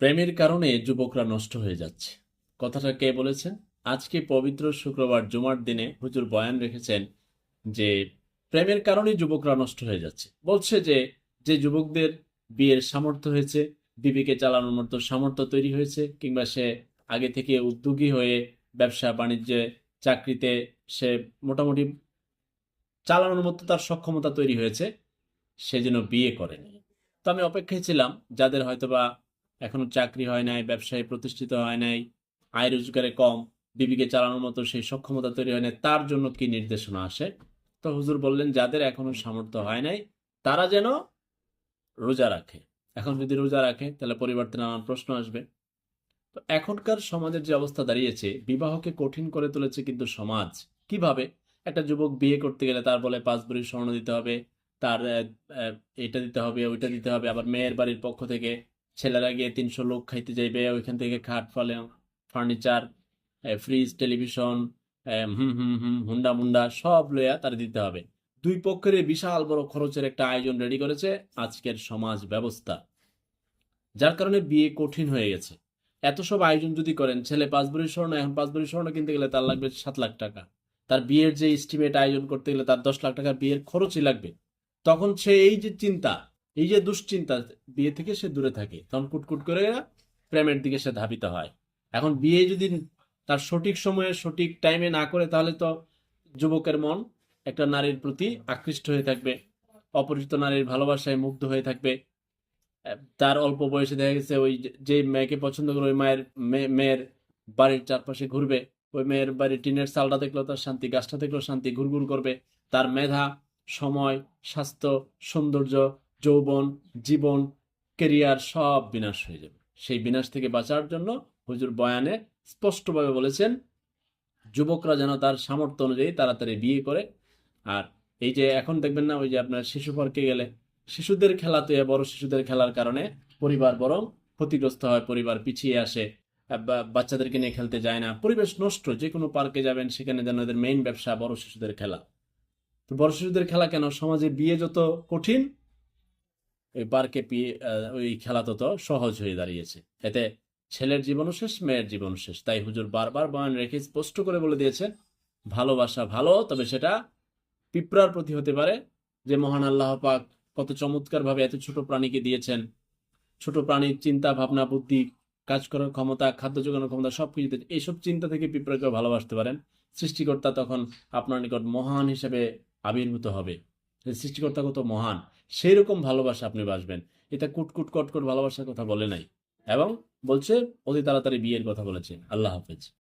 প্রেমের কারণে যুবকরা নষ্ট হয়ে যাচ্ছে। কথাটা কে বলেছেন আজকে পবিত্র শুক্রবার জুমার দিনে হুজুর বয়ান রেখেছেন যে, প্রেমের কারণে যুবকরা নষ্ট হয়ে যাচ্ছে। বলছে যে যে যুবকদের বিয়ের সামর্থ্য হয়েছে, বিবিকে চালানোর মতো সামর্থ্য তৈরি হয়েছে, কিংবা সে আগে থেকে উদ্যোগী হয়ে ব্যবসা, বাণিজ্যে চাকরিতে সে মোটামুটি চালানোর মতো তার সক্ষমতা তৈরি হয়েছে, সে যেন বিয়ে করেনি তো আমি অপেক্ষায় ছিলাম, যাদের হয়তোবা এখনও চাকরি হয় নাই, ব্যবসায় প্রতিষ্ঠিত হয় নাই, আয় রোজগারে কম, বিবিকে চালানোর মতো সেই সক্ষমতা তৈরি হয় নাই, তার জন্য কি নির্দেশনা আসে? তো হুজুর বললেন, যাদের এখনও সামর্থ্য হয় নাই, তারা যেন রোজা রাখে। এখন যদি রোজা রাখে, তাহলে পরিবর্তে নানান প্রশ্ন আসবে। তো এখনকার সমাজের যে অবস্থা দাঁড়িয়েছে, বিবাহকে কঠিন করে তুলেছে কিন্তু সমাজ। কীভাবে? একটা যুবক বিয়ে করতে গেলে তার বলে, পাঁচ ভরি স্বর্ণ দিতে হবে, তার এটা দিতে হবে, ওইটা দিতে হবে, আবার মেয়ের বাড়ির পক্ষ থেকে ছেলেরা গিয়ে তিনশো লোক খাইতে যাইবে, ওইখান থেকে খাট, ফলে ফার্নিচার ফ্রিজ টেলিভিশন হুম হুম হুম, হুন্ডা মুন্ডা সব লইয়া তার দিতে হবে। দুই পক্ষের বিশাল বড় খরচের একটা আয়োজন রেডি করেছে আজকের সমাজ ব্যবস্থা, যার কারণে বিয়ে কঠিন হয়ে গেছে। এত সব আয়োজন যদি করেন, ছেলে পাঁচ ভরি স্বর্ণ, এখন পাঁচ ভরি স্বর্ণ কিনতে গেলে তার লাগবে সাত লাখ টাকা। তার বিয়ের যে এস্টিমেট আয়োজন করতে গেলে তার দশ লাখ টাকা বিয়ের খরচই লাগবে। তখন সে এই যে চিন্তা এই যে দুশ্চিন্তা, বিয়ে থেকে সে দূরে থাকে। তখন কুটকুট করে প্রেমের দিকে সে ধাবিত হয়। এখন বিয়ে যদি তার সঠিক সময়ে, সঠিক টাইমে না করে, তাহলে তো যুবকের মন একটা নারীর প্রতি আকৃষ্ট হয়ে থাকবে। অপরিচিত নারীর ভালোবাসায় মুগ্ধ হয়ে থাকবে। তার অল্প বয়সে দেখা গেছে, ওই যে- মেয়েকে পছন্দ করে, ওই মায়ের মেয়ে- মেয়ের বাড়ির চারপাশে ঘুরবে। ওই মেয়ের বাড়ির টিনের চালটা দেখলেও তার শান্তি, গাছটা দেখলেও শান্তি, ঘুরঘুর করবে। তার মেধা, সময়, স্বাস্থ্য, সৌন্দর্য যৌবন, জীবন কেরিয়ার সব বিনাশ হয়ে যাবে। সেই বিনাশ থেকে বাঁচার জন্য হুজুর বয়ানে স্পষ্টভাবে বলেছেন, যুবকরা যেন তার সামর্থ্য অনুযায়ী তাড়াতাড়ি বিয়ে করে। আর এই যে এখন দেখবেন না, ওই যে আপনার শিশু পার্কে গেলে শিশুদের খেলা তো বড় শিশুদের খেলার কারণে পরিবার বরং ক্ষতিগ্রস্ত হয়, পরিবার পিছিয়ে আসে বাচ্চাদেরকে নিয়ে খেলতে যায় না। পরিবেশ নষ্ট যে কোনো পার্কে যাবেন, সেখানে যেন এদের মেইন ব্যবসা বড় শিশুদের খেলা। তো বড় শিশুদের খেলা কেন? সমাজে বিয়ে যত কঠিন ওই বিয়ে ওই খেলা তত সহজ হয়ে দাঁড়িয়েছে। এতে ছেলের জীবনও শেষ, মেয়ের জীবন শেষ। তাই হুজুর বারবার বয়ান রেখে স্পষ্ট করে বলে দিয়েছেন, ভালোবাসা ভালো, তবে সেটা পিঁপড়ার প্রতি হতে পারে। যে মহান আল্লাহ পাক কত চমৎকার ভাবে এত ছোট প্রাণীকে দিয়েছেন। ছোট প্রাণীর চিন্তা, ভাবনা, বুদ্ধি, কাজ করার ক্ষমতা, খাদ্য যোগানোর ক্ষমতা, সবকিছু এইসব চিন্তা থেকে পিঁপড়াকে ভালোবাসতে পারেন। সৃষ্টিকর্তা তখন আপনার নিকট মহান হিসেবে আবির্ভূত হবে। সৃষ্টিকর্তা কত মহান সেই রকম ভালোবাসা আপনি বাসবেন। এটা কুটকুট, কটকট ভালোবাসার কথা বলে নাই। এবং বলছে, অতি তাড়াতাড়ি বিয়ের কথা বলেছে আল্লাহ হাফেজ।